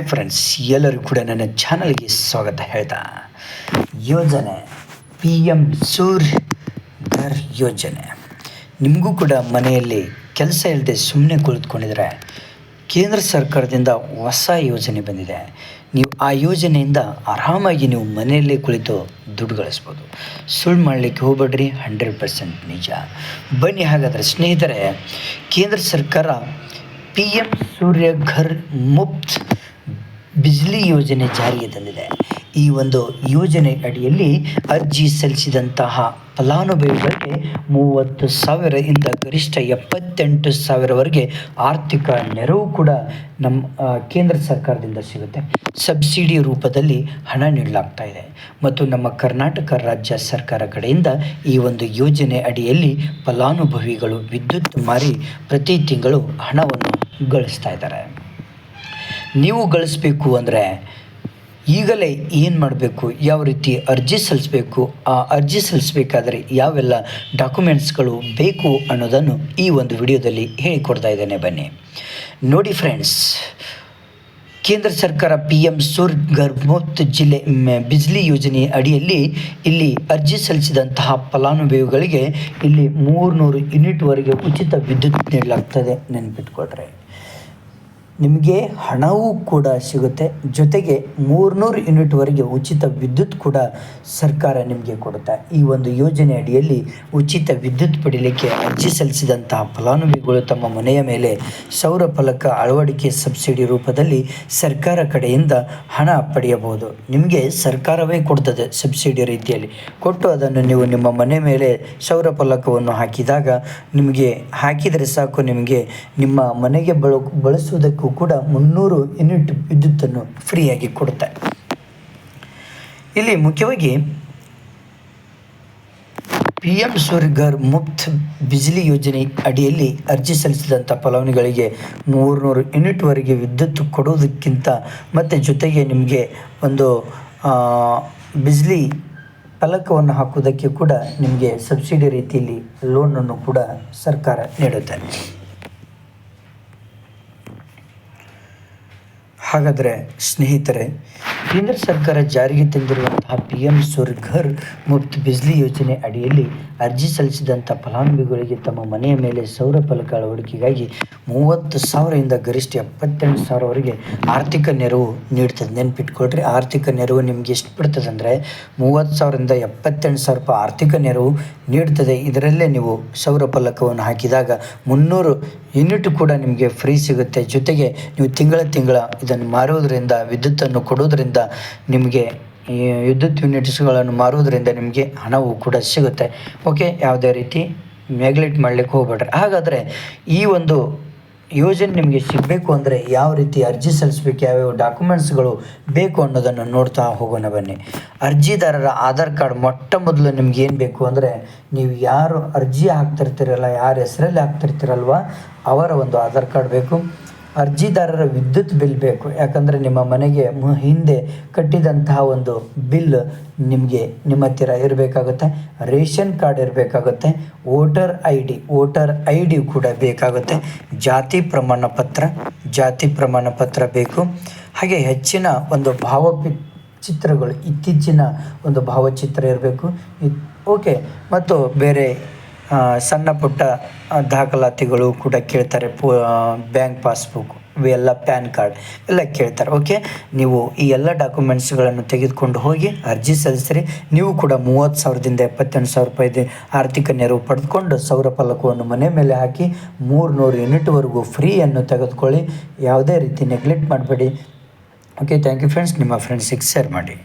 Hi friends ಎಲ್ಲರಿಗೂ ಕೂಡ ನನ್ನ ಚಾನಲ್ಗೆ ಸ್ವಾಗತ ಹೇಳ್ತಾ. ಯೋಜನೆ ಪಿ ಎಂ ಸೂರ್ಯ ಘರ್ ಯೋಜನೆ. ನಿಮಗೂ ಕೂಡ ಮನೆಯಲ್ಲಿ ಕೆಲಸ ಇಲ್ಲದೆ ಸುಮ್ಮನೆ ಕುಳಿತುಕೊಂಡಿದ್ರೆ ಕೇಂದ್ರ ಸರ್ಕಾರದಿಂದ ಹೊಸ ಯೋಜನೆ ಬಂದಿದೆ. ನೀವು ಆ ಯೋಜನೆಯಿಂದ ಆರಾಮಾಗಿ ನೀವು ಮನೆಯಲ್ಲೇ ಕುಳಿತು ದುಡ್ಡು ಗಳಿಸ್ಬೋದು. ಸುಳ್ಳು ಮಾಡಲಿಕ್ಕೆ ಹೋಗ್ಬೇಡ್ರಿ, ಹಂಡ್ರೆಡ್ ಪರ್ಸೆಂಟ್ ನಿಜ. ಬನ್ನಿ ಹಾಗಾದರೆ ಸ್ನೇಹಿತರೆ, ಕೇಂದ್ರ ಸರ್ಕಾರ ಪಿ ಎಂ ಸೂರ್ಯ ಘರ್ ಮುಫ್ತ್ ಬಿಜ್ಲಿ ಯೋಜನೆ ಜಾರಿಗೆ ತಂದಿದೆ. ಈ ಒಂದು ಯೋಜನೆ ಅಡಿಯಲ್ಲಿ ಅರ್ಜಿ ಸಲ್ಲಿಸಿದಂತಹ ಫಲಾನುಭವಿಗಳಿಗೆ ಮೂವತ್ತು ಸಾವಿರದಿಂದ ಗರಿಷ್ಠ ಎಪ್ಪತ್ತೆಂಟು ಸಾವಿರವರೆಗೆ ಆರ್ಥಿಕ ನೆರವು ಕೂಡ ನಮ್ಮ ಕೇಂದ್ರ ಸರ್ಕಾರದಿಂದ ಸಿಗುತ್ತೆ. ಸಬ್ಸಿಡಿ ರೂಪದಲ್ಲಿ ಹಣ ನೀಡಲಾಗ್ತಾ ಇದೆ. ಮತ್ತು ನಮ್ಮ ಕರ್ನಾಟಕ ರಾಜ್ಯ ಸರ್ಕಾರ ಕಡೆಯಿಂದ ಈ ಒಂದು ಯೋಜನೆ ಅಡಿಯಲ್ಲಿ ಫಲಾನುಭವಿಗಳು ವಿದ್ಯುತ್ ಮಾರಿ ಪ್ರತಿ ತಿಂಗಳು ಹಣವನ್ನು ಗಳಿಸ್ತಾ ಇದ್ದಾರೆ. ನೀವು ಗಳಿಸ್ಬೇಕು ಅಂದರೆ ಈಗಲೇ ಏನು ಮಾಡಬೇಕು? ಯಾವ ರೀತಿ ಅರ್ಜಿ ಸಲ್ಲಿಸಬೇಕು? ಆ ಅರ್ಜಿ ಸಲ್ಲಿಸಬೇಕಾದ್ರೆ ಯಾವೆಲ್ಲ ಡಾಕ್ಯುಮೆಂಟ್ಸ್ಗಳು ಬೇಕು ಅನ್ನೋದನ್ನು ಈ ಒಂದು ವಿಡಿಯೋದಲ್ಲಿ ಹೇಳಿಕೊಡ್ತಾ ಇದ್ದೇನೆ. ಬನ್ನಿ. ನೋಡಿ ಫ್ರೆಂಡ್ಸ್, ಕೇಂದ್ರ ಸರ್ಕಾರ ಪಿ ಎಂ ಸೂರ್ ಗರ್ಭೋತ್ ಜಿಲ್ಲೆ ಬಿಜ್ಲಿ ಯೋಜನೆ ಅಡಿಯಲ್ಲಿ ಇಲ್ಲಿ ಅರ್ಜಿ ಸಲ್ಲಿಸಿದಂತಹ ಫಲಾನುಭವಿಗಳಿಗೆ ಇಲ್ಲಿ ಮೂರುನೂರು ಯೂನಿಟ್ವರೆಗೆ ಉಚಿತ ವಿದ್ಯುತ್ ನೀಡಲಾಗ್ತದೆ. ನೆನಪಿಟ್ಕೊಳ್ರಿ. ನಿಮಗೆ ಹಣವೂ ಕೂಡ ಸಿಗುತ್ತೆ. ಜೊತೆಗೆ ಮೂರ್ನೂರು ಯೂನಿಟ್ವರೆಗೆ ಉಚಿತ ವಿದ್ಯುತ್ ಕೂಡ ಸರ್ಕಾರ ನಿಮಗೆ ಕೊಡುತ್ತೆ. ಈ ಒಂದು ಯೋಜನೆ ಅಡಿಯಲ್ಲಿ ಉಚಿತ ವಿದ್ಯುತ್ ಪಡೀಲಿಕ್ಕೆ ಅರ್ಜಿ ಸಲ್ಲಿಸಿದಂತಹ ಫಲಾನುಭವಿಗಳು ತಮ್ಮ ಮನೆಯ ಮೇಲೆ ಸೌರ ಫಲಕ ಅಳವಡಿಕೆ ಸಬ್ಸಿಡಿ ರೂಪದಲ್ಲಿ ಸರ್ಕಾರ ಕಡೆಯಿಂದ ಹಣ ಪಡೆಯಬಹುದು. ನಿಮಗೆ ಸರ್ಕಾರವೇ ಕೊಡ್ತದೆ ಸಬ್ಸಿಡಿ ರೀತಿಯಲ್ಲಿ. ಕೊಟ್ಟು ಅದನ್ನು ನೀವು ನಿಮ್ಮ ಮನೆ ಮೇಲೆ ಸೌರ ಫಲಕವನ್ನು ಹಾಕಿದಾಗ ನಿಮಗೆ ಹಾಕಿದರೆ ಸಾಕು, ನಿಮಗೆ ನಿಮ್ಮ ಮನೆಗೆ ಬಳ ಕೂಡ ಮುನ್ನೂರು ಯೂನಿಟ್ ವಿದ್ಯುತ್ತನ್ನು ಫ್ರೀಯಾಗಿ ಕೊಡುತ್ತೆ. ಇಲ್ಲಿ ಮುಖ್ಯವಾಗಿ ಪಿ ಎಂ ಸ್ವರ್ಗರ್ ಮುಫ್ತ್ ಬಿಜ್ಲಿ ಯೋಜನೆ ಅಡಿಯಲ್ಲಿ ಅರ್ಜಿ ಸಲ್ಲಿಸಿದಂಥ ಫಲಾನುಭವಿಗಳಿಗೆ ಮೂರುನೂರು ಯೂನಿಟ್ವರೆಗೆ ವಿದ್ಯುತ್ ಕೊಡುವುದಕ್ಕಿಂತ ಮತ್ತು ಜೊತೆಗೆ ನಿಮಗೆ ಒಂದು ಬಿಜ್ಲಿ ಫಲಕವನ್ನು ಹಾಕುವುದಕ್ಕೆ ಕೂಡ ನಿಮಗೆ ಸಬ್ಸಿಡಿ ರೀತಿಯಲ್ಲಿ ಲೋನನ್ನು ಕೂಡ ಸರ್ಕಾರ ನೀಡುತ್ತೆ. ಹಾಗಾದರೆ ಸ್ನೇಹಿತರೆ ಕೇಂದ್ರ ಸರ್ಕಾರ ಜಾರಿಗೆ ತಂದಿರುವಂತಹ ಪಿ ಎಂ ಸುರ್ಘರ್ ಮುಫ್ತ್ ಬಿಜ್ಲಿ ಯೋಜನೆ ಅಡಿಯಲ್ಲಿ ಅರ್ಜಿ ಸಲ್ಲಿಸಿದಂಥ ಫಲಾನುಭವಿಗಳಿಗೆ ತಮ್ಮ ಮನೆಯ ಮೇಲೆ ಸೌರ ಫಲಕ ಅಳವಡಿಕೆಗಾಗಿ ಮೂವತ್ತು ಸಾವಿರದಿಂದ ಗರಿಷ್ಠ ಎಪ್ಪತ್ತೆಂಟು ಸಾವಿರವರೆಗೆ ಆರ್ಥಿಕ ನೆರವು ನೀಡ್ತದೆ. ನೆನ್ಪಿಟ್ಕೊಳ್ರಿ, ಆರ್ಥಿಕ ನೆರವು ನಿಮ್ಗೆ ಎಷ್ಟು ಬಿಡ್ತದೆ ಅಂದರೆ ಮೂವತ್ತು ಸಾವಿರದಿಂದ ಎಪ್ಪತ್ತೆಂಟು ಸಾವಿರ ರೂಪಾಯಿ ಆರ್ಥಿಕ ನೆರವು ನೀಡ್ತದೆ. ಇದರಲ್ಲೇ ನೀವು ಸೌರ ಫಲಕವನ್ನು ಹಾಕಿದಾಗ ಮುನ್ನೂರು ಯೂನಿಟ್ ಕೂಡ ನಿಮಗೆ ಫ್ರೀ ಸಿಗುತ್ತೆ. ಜೊತೆಗೆ ನೀವು ತಿಂಗಳ ತಿಂಗಳ ಇದನ್ನು ಮಾರುವುದರಿಂದ ವಿದ್ಯುತ್ತನ್ನು ಕೊಡುವುದರಿಂದ ನಿಮಗೆ ವಿದ್ಯುತ್ ಯೂನಿಟ್ಸ್ಗಳನ್ನು ಮಾರುವುದರಿಂದ ನಿಮಗೆ ಹಣವು ಕೂಡ ಸಿಗುತ್ತೆ. ಓಕೆ ಯಾವುದೇ ರೀತಿ ನೆಗ್ಲೆಕ್ಟ್ ಮಾಡಲಿಕ್ಕೆ ಹೋಗ್ಬೇಡ್ರಿ. ಹಾಗಾದರೆ ಈ ಒಂದು ಯೋಜನೆ ನಿಮಗೆ ಸಿಗಬೇಕು ಅಂದರೆ ಯಾವ ರೀತಿ ಅರ್ಜಿ ಸಲ್ಲಿಸಬೇಕು, ಯಾವ್ಯಾವ ಡಾಕ್ಯುಮೆಂಟ್ಸ್ಗಳು ಬೇಕು ಅನ್ನೋದನ್ನು ನೋಡ್ತಾ ಹೋಗೋಣ ಬನ್ನಿ. ಅರ್ಜಿದಾರರ ಆಧಾರ್ ಕಾರ್ಡ್ ಮೊಟ್ಟ ಮೊದಲು ನಿಮ್ಗೆ ಏನು ಬೇಕು ಅಂದರೆ ನೀವು ಯಾರು ಅರ್ಜಿ ಹಾಕ್ತಿರ್ತೀರಲ್ಲ, ಯಾರ ಹೆಸರಲ್ಲಿ ಹಾಕ್ತಿರ್ತೀರಲ್ವ ಅವರ ಒಂದು ಆಧಾರ್ ಕಾರ್ಡ್ ಬೇಕು. ಅರ್ಜಿದಾರರ ವಿದ್ಯುತ್ ಬಿಲ್ ಬೇಕು. ಯಾಕಂದರೆ ನಿಮ್ಮ ಮನೆಗೆ ಹಿಂದೆ ಕಟ್ಟಿದಂತಹ ಒಂದು ಬಿಲ್ ನಿಮಗೆ ನಿಮ್ಮ ಹತ್ತಿರ ಇರಬೇಕಾಗುತ್ತೆ. ರೇಷನ್ ಕಾರ್ಡ್ ಇರಬೇಕಾಗುತ್ತೆ. Voter I D voter I D ಕೂಡ ಬೇಕಾಗುತ್ತೆ. ಜಾತಿ ಪ್ರಮಾಣ ಪತ್ರ, ಜಾತಿ ಪ್ರಮಾಣ ಪತ್ರ ಬೇಕು. ಹಾಗೆ ಹೆಚ್ಚಿನ ಒಂದು ಭಾವಪಿ, ಚಿತ್ರಗಳು, ಇತ್ತೀಚಿನ ಒಂದು ಭಾವಚಿತ್ರ ಇರಬೇಕು. ಓಕೆ. ಮತ್ತು ಬೇರೆ ಸಣ್ಣ ಪುಟ್ಟ ದಾಖಲಾತಿಗಳು ಕೂಡ ಕೇಳ್ತಾರೆ, ಪೋ ಬ್ಯಾಂಕ್ ಪಾಸ್ಬುಕ್, ಇವೆಲ್ಲ ಪ್ಯಾನ್ ಕಾರ್ಡ್, ಎಲ್ಲ ಕೇಳ್ತಾರೆ, ಓಕೆ? ನೀವು ಈ ಎಲ್ಲ ಡಾಕ್ಯುಮೆಂಟ್ಸ್ಗಳನ್ನು ತೆಗೆದುಕೊಂಡು ಹೋಗಿ ಅರ್ಜಿ ಸಲ್ಲಿಸಿರಿ. ನೀವು ಕೂಡ ಮೂವತ್ತು ಸಾವಿರದಿಂದ ಎಪ್ಪತ್ತೆಂಟು ಸಾವಿರ ರೂಪಾಯಿ ಆರ್ಥಿಕ ನೆರವು ಪಡೆದುಕೊಂಡು ಸೌರ ಫಲಕವನ್ನು ಮನೆ ಮೇಲೆ ಹಾಕಿ ಮೂರುನೂರು ಯೂನಿಟ್ವರೆಗೂ ಫ್ರೀಯನ್ನು ತೆಗೆದುಕೊಳ್ಳಿ. ಯಾವುದೇ ರೀತಿ ನೆಗ್ಲೆಕ್ಟ್ ಮಾಡಬೇಡಿ. Okay, thank you friends. ನಿಮ್ಮ ಫ್ರೆಂಡ್ಸಿಗೆ ಶೇರ್ ಮಾಡಿ.